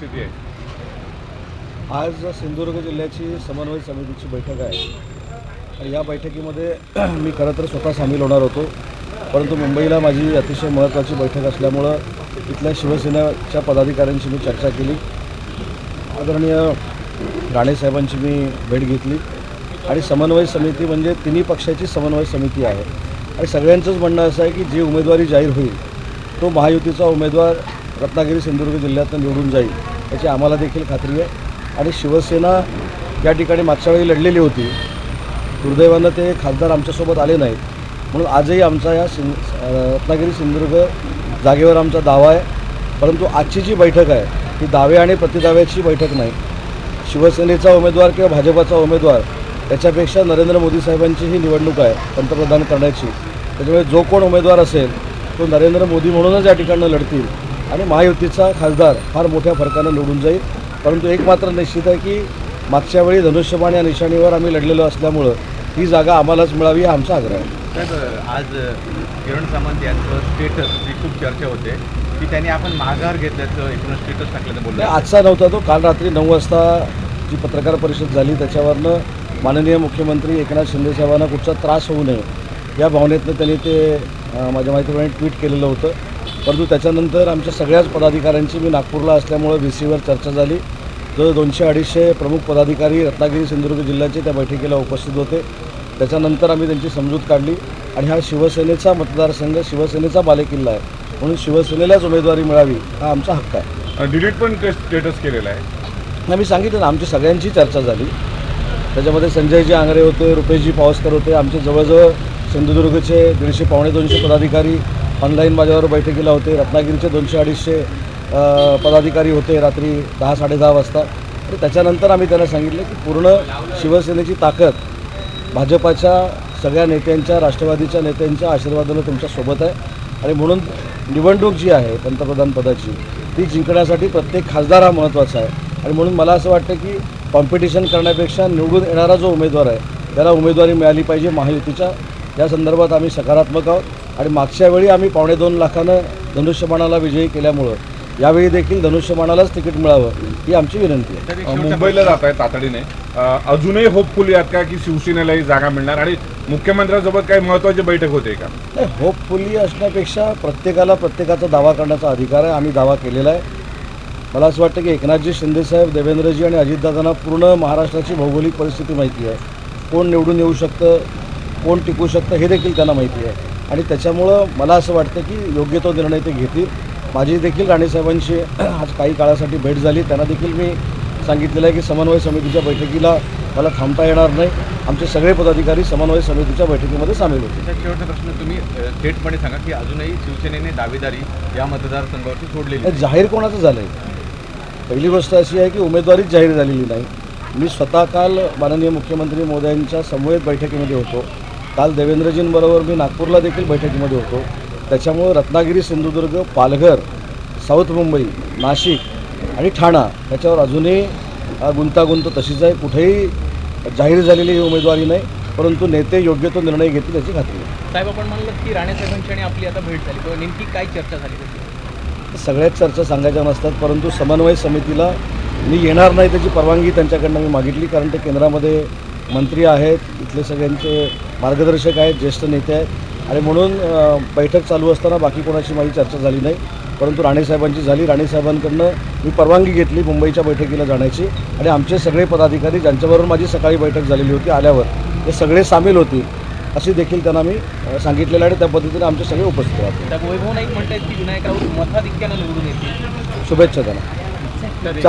परिस्थिती आहे. आज सिंधुदुर्ग जिल्ह्याची समन्वय समितीची बैठक आहे या बैठकीमध्ये मी खरं तर स्वतः सामील होणार होतो. परंतु मुंबईला माझी अतिशय महत्त्वाची बैठक असल्यामुळं इथल्या शिवसेनेच्या पदाधिकाऱ्यांशी मी चर्चा केली. आदरणीय राणेसाहेबांची मी भेट घेतली. आणि समन्वय समिती म्हणजे तिन्ही पक्षाची समन्वय समिती आहे. आणि सगळ्यांचंच म्हणणं असं आहे की जी उमेदवारी जाहीर होईल तो महायुतीचा उमेदवार रत्नागिरी सिंधुदुर्ग जिल्ह्यातून निवडून जाईल याची आम्हाला देखील खात्री आहे. आणि शिवसेना या ठिकाणी मागच्या वेळी लढलेली होती. दुर्दैवानं ते खासदार आमच्यासोबत आले नाहीत. म्हणून आजही आमचा या सिं रत्नागिरी सिंधुदुर्ग जागेवर आमचा दावा आहे. परंतु आजची जी बैठक आहे ही दावे आणि प्रतिदाव्याची बैठक नाही. शिवसेनेचा उमेदवार किंवा भाजपाचा उमेदवार याच्यापेक्षा नरेंद्र मोदी साहेबांची ही निवडणूक आहे पंतप्रधान करण्याची. त्याच्यामुळे जो कोण उमेदवार असेल तो नरेंद्र मोदी म्हणूनच या ठिकाणं लढतील. आणि महायुतीचा खासदार फार मोठ्या फरकानं निवडून जाईल. परंतु एक मात्र निश्चित आहे की मागच्या वेळी धनुष्यबाण या निशाणीवर आम्ही लढलेलो असल्यामुळं ही जागा आम्हालाच मिळावी हा आमचा आग्रह आहे. आज किरण सामंत यांचं स्टेटसची खूप चर्चा होते की त्यांनी आपण माघार घेतल्याचं एकूण स्टेटस टाकल्याचं बोललं आजचा नव्हता तो काल रात्री नऊ वाजता जी पत्रकार परिषद झाली त्याच्यावरनं माननीय मुख्यमंत्री एकनाथ शिंदेसाहेबांना कुठचा त्रास होऊ नये या भावनेतनं त्यांनी ते माझ्या माहितीप्रमाणे ट्विट केलेलं होतं. परंतु त्याच्यानंतर आमच्या सगळ्याच पदाधिकाऱ्यांची मी नागपूरला असल्यामुळं व्ही सीवर चर्चा झाली. जो दोनशे अडीचशे प्रमुख पदाधिकारी रत्नागिरी सिंधुदुर्ग जिल्ह्याचे त्या बैठकीला उपस्थित होते. त्याच्यानंतर आम्ही त्यांची समजूत काढली आणि हा शिवसेनेचा मतदारसंघ शिवसेनेचा बालेकिल्ला आहे. म्हणून शिवसेनेलाच उमेदवारी मिळावी हा आमचा हक्क आहे. डिलीट पण स्टेटस केलेला आहे. नाही मी सांगितलं ना आमची सगळ्यांची चर्चा झाली. त्याच्यामध्ये संजयजी आंगरे होते रुपेशजी पावसकर होते. आमचे जवळजवळ सिंधुदुर्गचे दीडशे पावणे दोनशे पदाधिकारी ऑनलाईन माझ्यावर बैठकीला होते. रत्नागिरीचे दोनशे अडीचशे पदाधिकारी होते रात्री दहा साडेदहा वाजता. आणि त्याच्यानंतर आम्ही त्यांना सांगितलं की पूर्ण शिवसेनेची ताकद भाजपाच्या सगळ्या नेत्यांच्या राष्ट्रवादीच्या नेत्यांच्या आशीर्वादानं तुमच्यासोबत आहे. आणि म्हणून निवडणूक जी आहे पंतप्रधान पदाची ती जिंकण्यासाठी प्रत्येक खासदार हा महत्त्वाचा आहे. आणि म्हणून मला असं वाटतं की कॉम्पिटिशन करण्यापेक्षा निवडून येणारा जो उमेदवार आहे त्याला उमेदवारी मिळाली पाहिजे महायुतीच्या. या संदर्भात आम्ही सकारात्मक आहोत. आणि मागच्या वेळी आम्ही पावणे दोन लाखानं धनुष्यबाणाला विजयी केल्यामुळं यावेळी देखील धनुष्यबाणालाच तिकीट मिळावं ही आमची विनंती आहे. मुंबईला जात आहे तातडीने. अ, अजूनही होपफुल आहात का की शिवसेनेलाही जागा मिळणार? आणि मुख्यमंत्र्यांसोबत काही महत्त्वाची बैठक होते का? नाही होपफुली असण्यापेक्षा प्रत्येकाला प्रत्येकाचा दावा करण्याचा अधिकार आहे. आम्ही दावा केलेला आहे. मला असं वाटतं की एकनाथजी शिंदेसाहेब देवेंद्रजी आणि अजितदादांना पूर्ण महाराष्ट्राची भौगोलिक परिस्थिती माहिती आहे. कोण निवडून येऊ शकतं? कोण टिकू शकतं? हे देखील त्यांना माहिती आहे. आणि त्याच्यामुळं मला असं वाटतं की योग्य तो निर्णय ते घेतील. माझी देखील राणेसाहेबांशी आज काही काळासाठी भेट झाली. त्यांना देखील मी सांगितलेलं आहे की समन्वय समितीच्या बैठकीला मला थांबता येणार नाही. आमचे सगळे पदाधिकारी समन्वय समितीच्या बैठकीमध्ये सामील होते शेवटचा प्रश्न तुम्ही थेटपणे सांगा की अजूनही शिवसेनेने दावेदारी या मतदारसंघावरती सोडलेली नाही. जाहीर कोणाचं झालं आहे पहिली गोष्ट अशी आहे की उमेदवारीच जाहीर झालेली नाही. मी स्वतः काल माननीय मुख्यमंत्री मोदयांच्या समवेत बैठकीमध्ये होतो. काल देवेंद्रजींबरोबर मी नागपूरला देखील बैठकीमध्ये होतो. त्याच्यामुळं रत्नागिरी सिंधुदुर्ग पालघर साऊथ मुंबई नाशिक आणि ठाणा याच्यावर अजूनही गुंतागुंत तशीच आहे. कुठेही जाहीर झालेली ही उमेदवारी नाही परंतु नेते योग्य तो निर्णय घेतील याची खात्री आहे. साहेब आपण म्हणलं की राणेसाहेबांची आणि आपली आता भेट झाली. किंवा नेमकी काय चर्चा झाली सगळ्याच चर्चा सांगायच्या नसतात परंतु समन्वय समितीला मी येणार नाही त्याची परवानगी त्यांच्याकडनं मी मागितली कारण ते केंद्रामध्ये मंत्री आहेत इथले सगळ्यांचे मार्गदर्शक आहेत ज्येष्ठ नेते आहेत. आणि म्हणून बैठक चालू असताना बाकी कोणाची माझी चर्चा झाली नाही. परंतु राणेसाहेबांची झाली. राणेसाहेबांकडनं मी परवानगी घेतली मुंबईच्या बैठकीला जाण्याची. आणि आमचे सगळे पदाधिकारी ज्यांच्याबरोबर माझी सकाळी बैठक झालेली होती आल्यावर ते सगळे सामील होतील अशी देखील त्यांना मी सांगितलेलं आहे. आणि त्या पद्धतीने आमचे सगळे उपस्थित राहतील. शुभेच्छा त्यांना.